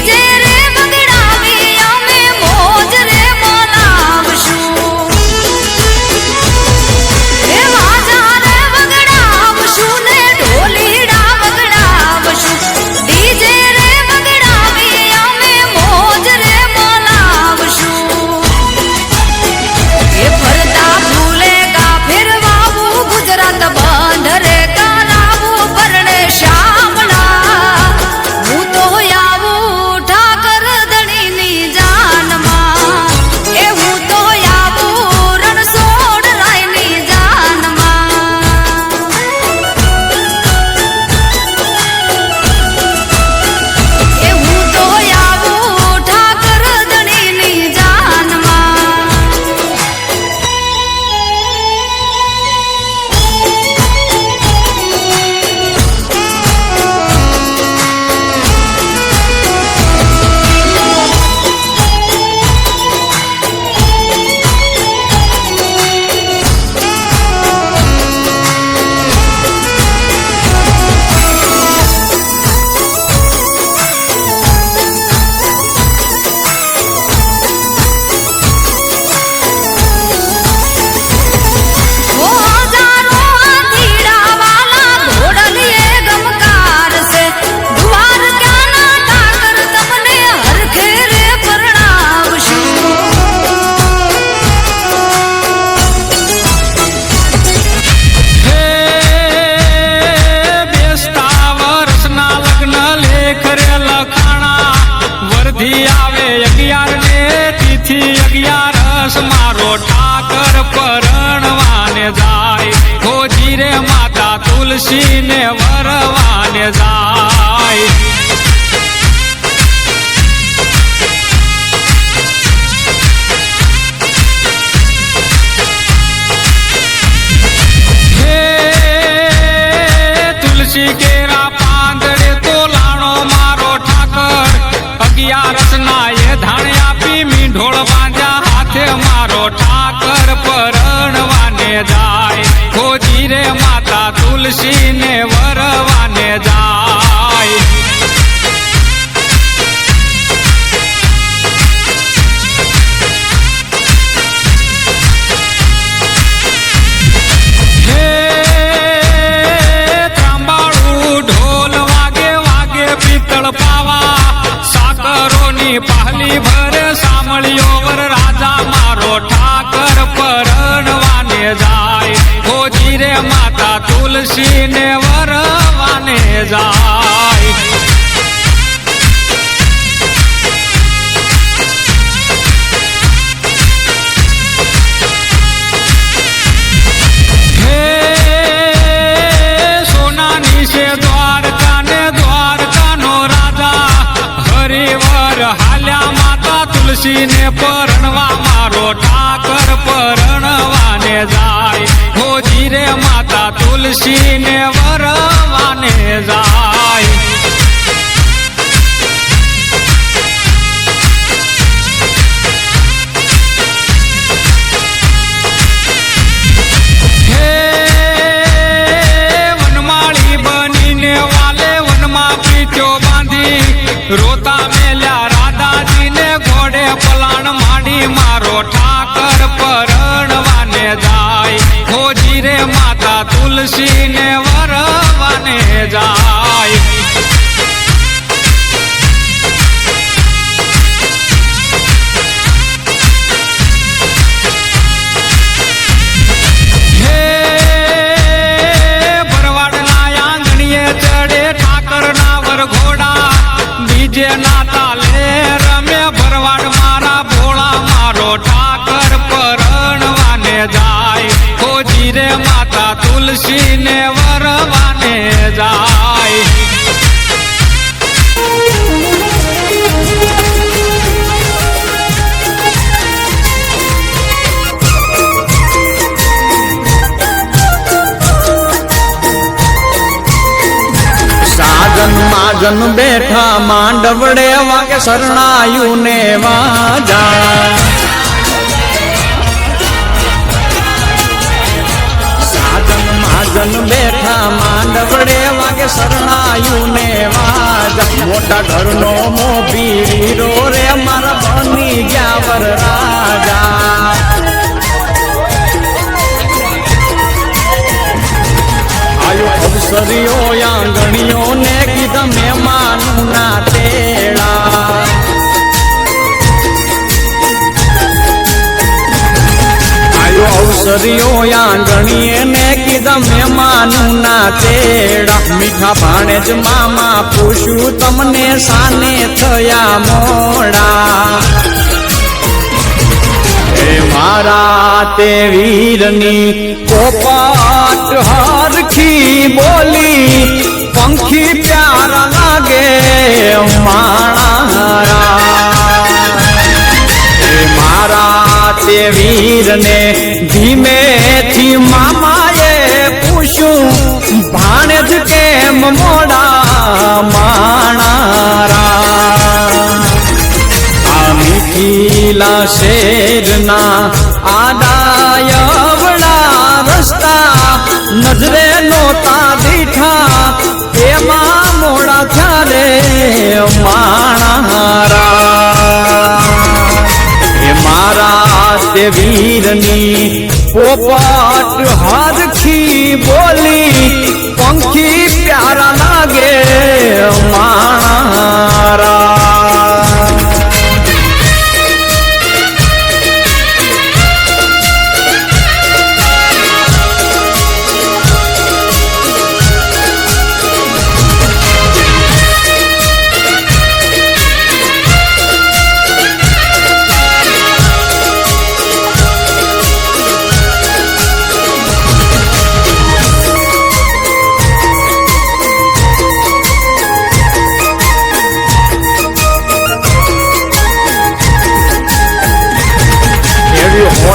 DJ દી આવે અગિયાર ને તિથિ અગિયારસ મારો ઠાકર પરણવાને જાય. ખોજી રે માતા તુલસી ને વરવાને જાય. મારો ઠાકર પરણવાને જાય. ખોજી રે માતા તુલસી ને વરવાને જાય. રે માતા તુલસી ને વરવાને જાય માતા તુલસી ને વરવાને જાય. બીજે નાતા લે રમે ભરવાડ મારા ભોળા, મારો ઠાકર પરણવાને જાય. ખોજી રે માતા તુલસી ને વરવાને જાય. માંડવડે વાગે શરણાયું ને વાજા. મીઠા ભાણે જ મામા પૂછ્યું, તમને સાને થયા મોડા? હે મારા તે વીરની પોપાટ હરખી બોલી, પંખી પ્યારા લાગે મારા હે મારા તે વીરને ધીમેથી મામાએ પૂછ્યું ભાણે જ કેમ મોડા માણારા? આ મિથિલા શેરના તે વીરની પોપટ હાથથી બોલી પંખી પ્યારા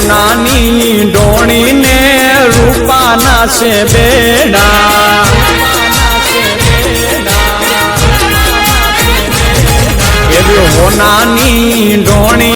હોનાની ડોણીને રૂપાના છે બેડા. એવી હોનાની